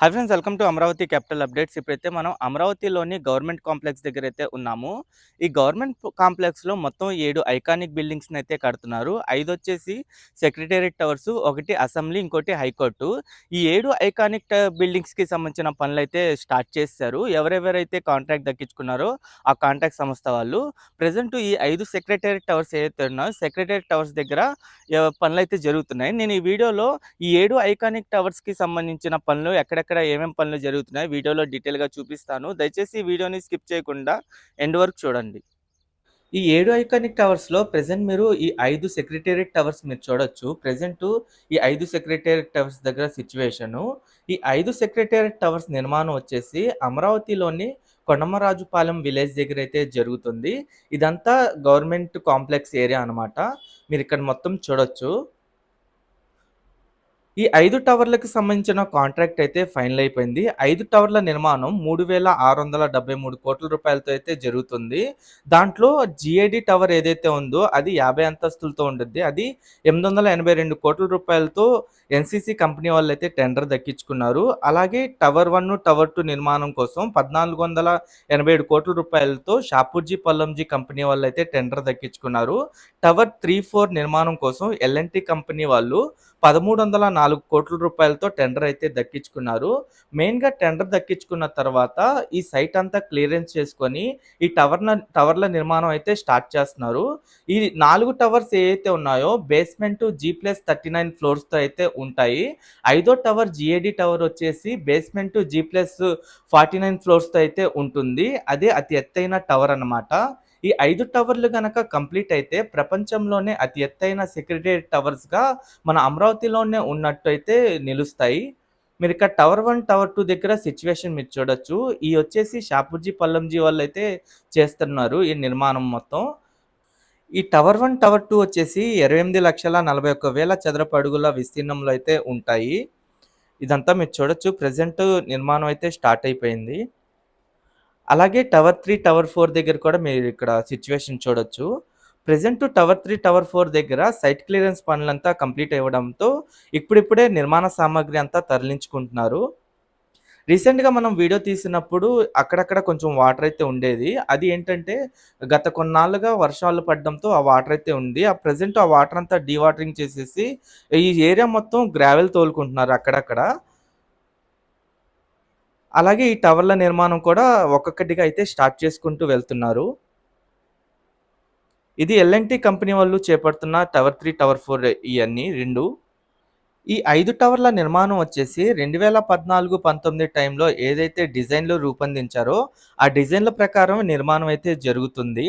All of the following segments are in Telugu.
Hi friends welcome to Amaravati capital updates. ఇప్పుడైతే మనం అమరావతిలోని గవర్నమెంట్ కాంప్లెక్స్ దగ్గర అయితే ఉన్నాము. ఈ గవర్నమెంట్ కాంప్లెక్స్‌లో మొత్తం ఏడు ఐకానిక్ బిల్డింగ్స్‌ని అయితే కడుతున్నారు. ఐదు వచ్చేసి సెక్రటేరియట్ టవర్స్, ఒకటి అసెంబ్లీ, ఇంకోటి హైకోర్టు. ఈ ఏడు ఐకానిక్ బిల్డింగ్స్‌కి సంబంధించిన పనులైతే స్టార్ట్ చేశారు ఎవరెవరైతే కాంట్రాక్ట్ దక్కించుకున్నారో ఆ కాంట్రాక్ట్ సంస్థ వాళ్ళు. ప్రజెంట్ ఈ ఐదు సెక్రటేరియట్ టవర్స్ ఏదైతే ఉన్నాయో సెక్రటేరియట్ టవర్స్ దగ్గర పనులు పనులైతే జరుగుతున్నాయి. నేను ఈ వీడియోలో ఈ ఏడు ఐకానిక్ టవర్స్‌కి సంబంధించిన పనులు ఎక్కడెక్కడ ఏమేమి పనులు జరుగుతున్నాయి వీడియోలో డీటెయిల్‌గా చూపిస్తాను. దయచేసి వీడియోని స్కిప్ చేయకుండా ఎండ్ వరకు చూడండి. ఈ ఏడు ఐకానిక్ టవర్స్‌లో ప్రెజెంట్ మీరు ఈ ఐదు సెక్రటేరియట్ టవర్స్ మీరు చూడొచ్చు. ప్రెజెంటు ఈ ఐదు సెక్రటేరియట్ టవర్స్ దగ్గర సిచ్యువేషను ఈ ఐదు సెక్రటేరియట్ టవర్స్ నిర్మాణం వచ్చేసి అమరావతిలోని కొండమరాజుపాలెం విలేజ్ దగ్గర అయితే జరుగుతుంది. ఇదంతా గవర్నమెంట్ కాంప్లెక్స్ ఏరియా అనమాట. ఇక్కడ మొత్తం చూడొచ్చు. ఈ ఐదు టవర్లకు సంబంధించిన కాంట్రాక్ట్ అయితే ఫైనల్ అయిపోయింది. ఐదు టవర్ల నిర్మాణం 3673 కోట్ల రూపాయలతో అయితే జరుగుతుంది. దాంట్లో జిఐడి టవర్ ఏదైతే ఉందో అది 50 అంతస్తులతో ఉంటుంది అది 882 కోట్ల రూపాయలతో ఎన్‌సీసీ కంపెనీ వాళ్ళైతే టెండర్ దక్కించుకున్నారు. అలాగే టవర్ వన్ టవర్ టూ నిర్మాణం కోసం 1487 కోట్ల రూపాయలతో షాపూర్జీ పల్లంజీ కంపెనీ వాళ్ళు అయితే టెండర్ దక్కించుకున్నారు. టవర్ 3, 4 నిర్మాణం కోసం ఎల్ఎన్టీ కంపెనీ వాళ్ళు 1304 కోట్ల రూపాయలతో టెండర్ అయితే దక్కించుకున్నారు. మెయిన్‌గా టెండర్ దక్కించుకున్న తర్వాత ఈ సైట్ అంతా క్లియరెన్స్ చేసుకొని ఈ టవర్‌న టవర్ల నిర్మాణం అయితే స్టార్ట్ చేస్తున్నారు. ఈ నాలుగు టవర్స్ ఏవైతే ఉన్నాయో బేస్‌మెంట్ జీ+39 ఫ్లోర్స్‌తో అయితే ఉంటాయి. ఐదో టవర్ జీఏడీ టవర్ వచ్చేసి బేస్‌మెంట్ జీ+49 ఫ్లోర్స్‌తో అయితే ఉంటుంది. అదే అతి ఎత్తైన టవర్ అన్నమాట. ఈ ఐదు టవర్లు గనక కంప్లీట్ అయితే ప్రపంచంలోనే అతి ఎత్తైన సెక్రటేరియట్ టవర్స్‌గా మన అమరావతిలోనే ఉన్నట్టయితే నిలుస్తాయి. మీరు ఇక్కడ టవర్ వన్ టవర్ టూ దగ్గర సిచ్యువేషన్ మీరు చూడొచ్చు. ఈ వచ్చేసి షాపూర్జీ పల్లంజీ వాళ్ళైతే చేస్తున్నారు ఈ నిర్మాణం మొత్తం. ఈ టవర్ వన్ టవర్ టూ వచ్చేసి 28,41,000 చదరపు అడుగుల విస్తీర్ణంలో అయితే ఉంటాయి. ఇదంతా మీరు చూడొచ్చు. ప్రజెంట్ నిర్మాణం అయితే స్టార్ట్ అయిపోయింది. అలాగే టవర్ త్రీ టవర్ ఫోర్ దగ్గర కూడా మీరు ఇక్కడ సిచ్యువేషన్ చూడొచ్చు. Present tower three tower four దగ్గర సైట్ క్లియరెన్స్ పనులంతా కంప్లీట్ అవ్వడంతో ఇప్పుడిప్పుడే నిర్మాణ సామాగ్రి అంతా తరలించుకుంటున్నారు. రీసెంట్‌గా మనం వీడియో తీసినప్పుడు అక్కడక్కడ కొంచెం వాటర్ అయితే ఉండేది. అది ఏంటంటే గత కొన్నాళ్ళుగా వర్షాలు పడడంతో ఆ వాటర్ అయితే ఉంది. ఆ ప్రెజెంట్ ఆ వాటర్ అంతా డీవాటరింగ్ చేసేసి ఈ ఏరియా మొత్తం గ్రావెల్ తోలుకుంటున్నారు అక్కడక్కడ. అలాగే ఈ టవర్ల నిర్మాణం కూడా ఒక్కొక్కటిగా అయితే స్టార్ట్ చేసుకుంటూ వెళ్తున్నారు. ఇది ఎల్ఎన్టీ కంపెనీ వాళ్ళు చేపడుతున్న టవర్ త్రీ టవర్ ఫోర్ ఇవన్నీ రెండు ఈ ఐదు టవర్ల నిర్మాణం వచ్చేసి 2014, 19 టైంలో ఏదైతే డిజైన్‌లు రూపొందించారో ఆ డిజైన్‌ల ప్రకారం నిర్మాణం అయితే జరుగుతుంది.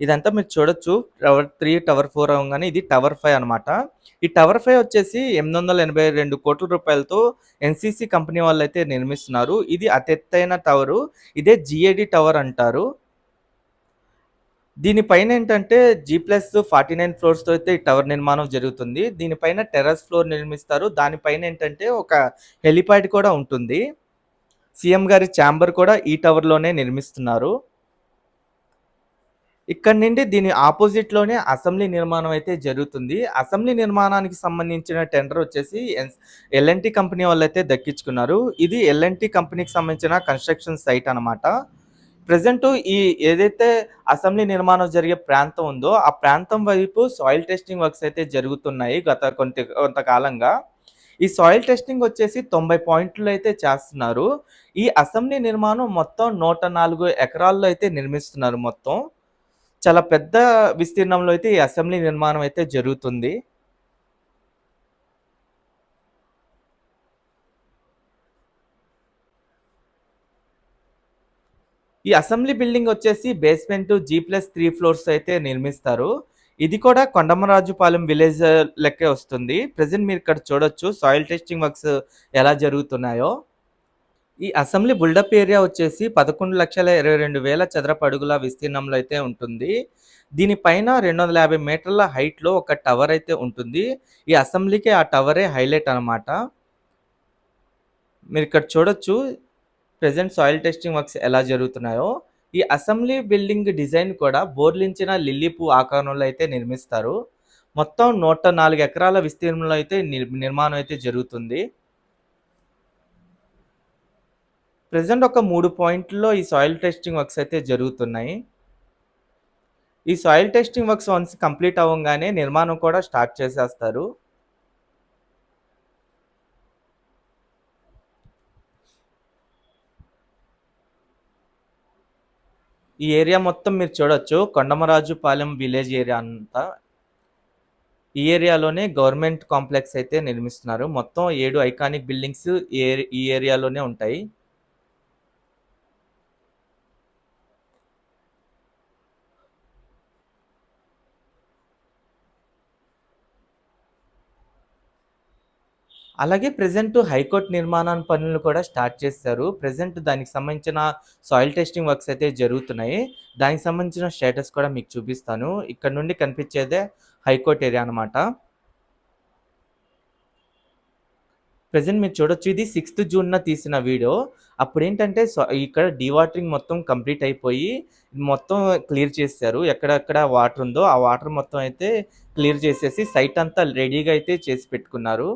ఇదంతా మీరు చూడొచ్చు. టవర్ త్రీ టవర్ ఫోర్ అవగానే ఇది టవర్ ఫైవ్ అనమాట. ఈ టవర్ ఫైవ్ వచ్చేసి 882 కోట్ల రూపాయలతో ఎన్‌సీసీ కంపెనీ వాళ్ళు అయితే నిర్మిస్తున్నారు. ఇది అతి ఎత్తైన టవరు. ఇదే జిఏడి టవర్ అంటారు. దీనిపైన ఏంటంటే జీ+49 ఫ్లోర్స్‌తో అయితే ఈ టవర్ నిర్మాణం జరుగుతుంది. దీనిపైన టెర్రస్ ఫ్లోర్ నిర్మిస్తారు. దానిపైన ఏంటంటే ఒక హెలిప్యాడ్ కూడా ఉంటుంది. సీఎం గారి ఛాంబర్ కూడా ఈ టవర్‌లోనే నిర్మిస్తున్నారు. ఇక్కడి నుండి దీని ఆపోజిట్లోనే అసెంబ్లీ నిర్మాణం అయితే జరుగుతుంది. అసెంబ్లీ నిర్మాణానికి సంబంధించిన టెండర్ వచ్చేసి ఎల్ఎన్టీ కంపెనీ కంపెనీ అయితే దక్కించుకున్నారు. ఇది ఎల్ఎన్టీ కంపెనీకి సంబంధించిన కన్‌స్ట్రక్షన్ సైట్ అనమాట. ప్రజెంట్ ఈ ఏదైతే అసెంబ్లీ నిర్మాణం జరిగే ప్రాంతం ఉందో ఆ ప్రాంతం వైపు సాయిల్ టెస్టింగ్ వర్క్స్ అయితే జరుగుతున్నాయి గత కొంత కొంతకాలంగా. ఈ సాయిల్ టెస్టింగ్ వచ్చేసి 90 పాయింట్లు అయితే చేస్తున్నారు. ఈ అసెంబ్లీ నిర్మాణం మొత్తం 104 ఎకరాల్లో అయితే నిర్మిస్తున్నారు మొత్తం. చాలా పెద్ద విస్తీర్ణంలో అయితే ఈ అసెంబ్లీ నిర్మాణం అయితే జరుగుతుంది. ఈ అసెంబ్లీ బిల్డింగ్ వచ్చేసి basement G plus three floors అయితే నిర్మిస్తారు. ఇది కూడా కొండమరాజుపాలెం విలేజ్ లెక్కే వస్తుంది. ప్రెసెంట్ మీరు ఇక్కడ చూడొచ్చు సాయిల్ టెస్టింగ్ వర్క్స్ ఎలా జరుగుతున్నాయో. ఈ అసెంబ్లీ బుల్డప్ ఏరియా వచ్చేసి 11,22,000 చదరపు అడుగుల విస్తీర్ణంలో అయితే ఉంటుంది. దీనిపైన 250 మీటర్ల హైట్‌లో ఒక టవర్ అయితే ఉంటుంది. ఈ అసెంబ్లీకి ఆ టవరే హైలైట్ అనమాట. ఇక్కడ చూడొచ్చు. ప్రజెంట్ సాయిల్ టెస్టింగ్ వర్క్స్ ఎలా జరుగుతున్నాయో. ఈ అసెంబ్లీ బిల్డింగ్ డిజైన్ కూడా బోర్లించిన లిల్లీ పువ్వు ఆకారంలో అయితే నిర్మిస్తారు. మొత్తం 104 ఎకరాల విస్తీర్ణంలో అయితే నిర్ నిర్మాణం అయితే జరుగుతుంది. ప్రజెంట్ ఒక మూడు పాయింట్‌లో ఈ సాయిల్ టెస్టింగ్ వర్క్స్ అయితే జరుగుతున్నాయి. ఈ soil testing works once complete అవ్వగానే నిర్మాణం కూడా స్టార్ట్ చేసేస్తారు. ఈ ఏరియా మొత్తం మీరు చూడొచ్చు. కొండమరాజుపాలెం విలేజ్ ఏరియా అంతా. ఈ ఏరియాలోనే గవర్నమెంట్ కాంప్లెక్స్ అయితే నిర్మిస్తున్నారు. మొత్తం ఏడు ఐకానిక్ బిల్డింగ్స్ ఈ ఏరి ఈ ఏరియాలోనే ఉంటాయి. అలాగే ప్రెజెంట్ హైకోర్ట్ నిర్మాణం పనులు కూడా స్టార్ట్ చేశారు. ప్రెజెంట్ దానికి సంబంధించిన సాయిల్ టెస్టింగ్ వర్క్స్ అయితే జరుగుతున్నాయి. దానికి సంబంధించిన స్టేటస్ కూడా మీకు చూపిస్తాను. ఇక్కడ నుండి కనిపించేదే హైకోర్ట్ ఏరియా అనమాట. ప్రజెంట్ మీరు చూడొచ్చు. ఇది సిక్స్త్ జూన్‌న తీసిన వీడియో. అప్పుడు ఏంటంటే ఇక్కడ డీవాటరింగ్ మొత్తం కంప్లీట్ అయిపోయి మొత్తం క్లియర్ చేశారు ఎక్కడెక్కడ వాటర్ ఉందో ఆ వాటర్ మొత్తం అయితే క్లియర్ చేసేసి సైట్ అంతా రెడీగా అయితే చేసి పెట్టుకున్నారు.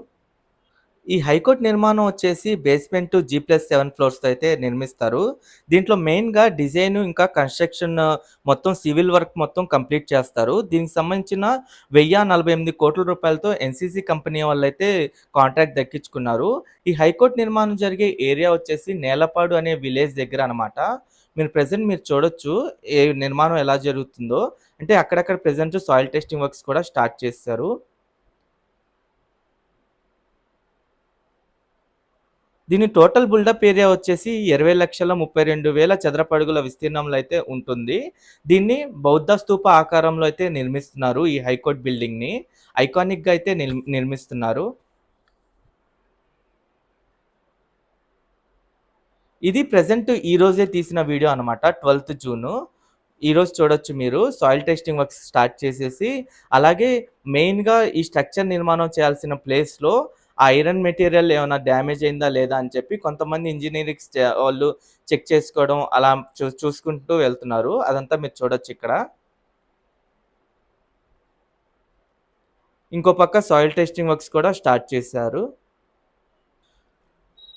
ఈ హైకోర్ట్ నిర్మాణం వచ్చేసి బేస్‌మెంట్ జీ ప్లస్ సెవెన్ ఫ్లోర్స్‌తో అయితే నిర్మిస్తారు. దీంట్లో మెయిన్‌గా డిజైన్ ఇంకా కన్‌స్ట్రక్షన్ మొత్తం సివిల్ వర్క్ మొత్తం కంప్లీట్ చేస్తారు. దీనికి సంబంధించిన వెయ్యి నలభై ఎనిమిది కోట్ల రూపాయలతో ఎన్‌సీసీ కంపెనీ వాళ్ళు అయితే కాంట్రాక్ట్ దక్కించుకున్నారు. ఈ హైకోర్ట్ నిర్మాణం జరిగే ఏరియా వచ్చేసి నేలపాడు అనే విలేజ్ దగ్గర అనమాట. మీరు ప్రెజెంట్ మీరు చూడొచ్చు. ఏ నిర్మాణం ఎలా జరుగుతుందో. అంటే అక్కడక్కడ ప్రెజెంట్ సాయిల్ టెస్టింగ్ వర్క్స్ కూడా స్టార్ట్ చేస్తారు దీని టోటల్ బిల్డప్ ఏరియా వచ్చేసి ఇరవై లక్షల ముప్పై రెండు వేల చదరపడుగుల విస్తీర్ణంలో అయితే ఉంటుంది. దీన్ని బౌద్ధ స్తూప ఆకారంలో అయితే నిర్మిస్తున్నారు. ఈ హైకోర్ట్ బిల్డింగ్‌ని. ఐకానిక్‌గా అయితే నిర్మిస్తున్నారు. ఇది ప్రజెంట్ ఈ రోజే తీసిన వీడియో అనమాట. 12థ్ జూను. ఈరోజు చూడొచ్చు మీరు. సాయిల్ టెస్టింగ్ వర్క్స్ స్టార్ట్ చేసేసి అలాగే మెయిన్‌గా ఈ స్ట్రక్చర్ నిర్మాణం చేయాల్సిన ప్లేస్‌లో ఆ ఐరన్ మెటీరియల్ ఏమైనా డ్యామేజ్ అయిందా లేదా అని చెప్పి కొంతమంది ఇంజనీరింగ్స్ వాళ్ళు చెక్ చేసుకోవడం అలా చూ చూసుకుంటూ వెళ్తున్నారు. అదంతా మీరు చూడొచ్చు ఇక్కడ. ఇంకో పక్క సాయిల్ టెస్టింగ్ వర్క్స్ కూడా స్టార్ట్ చేశారు.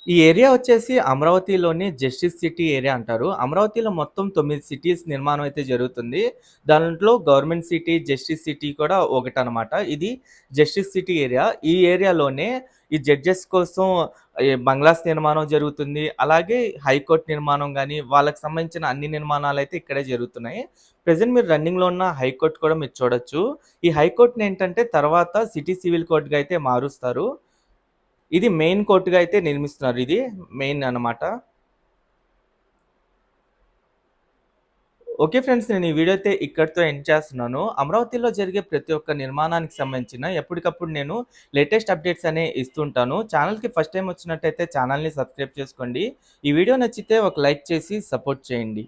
ఈ ఏరియా వచ్చేసి అమరావతిలోని జస్టిస్ సిటీ ఏరియా అంటారు. అమరావతిలో మొత్తం తొమ్మిది సిటీస్ నిర్మాణం అయితే జరుగుతుంది. దాంట్లో గవర్నమెంట్ సిటీ, జస్టిస్ సిటీ కూడా ఒకటి అనమాట ఇది జస్టిస్ సిటీ ఏరియా. ఈ ఏరియాలోనే ఈ జడ్జెస్ కోసం బంగ్లాస్ నిర్మాణం జరుగుతుంది. అలాగే హైకోర్ట్ నిర్మాణం కానీ వాళ్ళకి సంబంధించిన అన్ని నిర్మాణాలు అయితే ఇక్కడే జరుగుతున్నాయి. ప్రజెంట్ మీరు రన్నింగ్‌లో ఉన్న హైకోర్టు కూడా మీరు చూడొచ్చు. ఈ హైకోర్టుని ఏంటంటే తర్వాత సిటీ సివిల్ కోర్టుగా అయితే మారుస్తారు. ఇది మెయిన్ కోర్టుగా అయితే నిర్మిస్తున్నారు. ఇది మెయిన్ అనమాట. Okay friends. నేను ఈ వీడియో అయితే ఇక్కడితో ఎండ్ చేస్తున్నాను. అమరావతిలో జరిగే ప్రతి ఒక్క నిర్మాణానికి సంబంధించిన ఎప్పటికప్పుడు నేను లేటెస్ట్ అప్డేట్స్ అనేవి ఇస్తుంటాను. ఛానల్‌కి ఫస్ట్ టైం వచ్చినట్టయితే ఛానల్‌ని సబ్స్క్రైబ్ చేసుకోండి. ఈ వీడియో నచ్చితే ఒక లైక్ చేసి సపోర్ట్ చేయండి.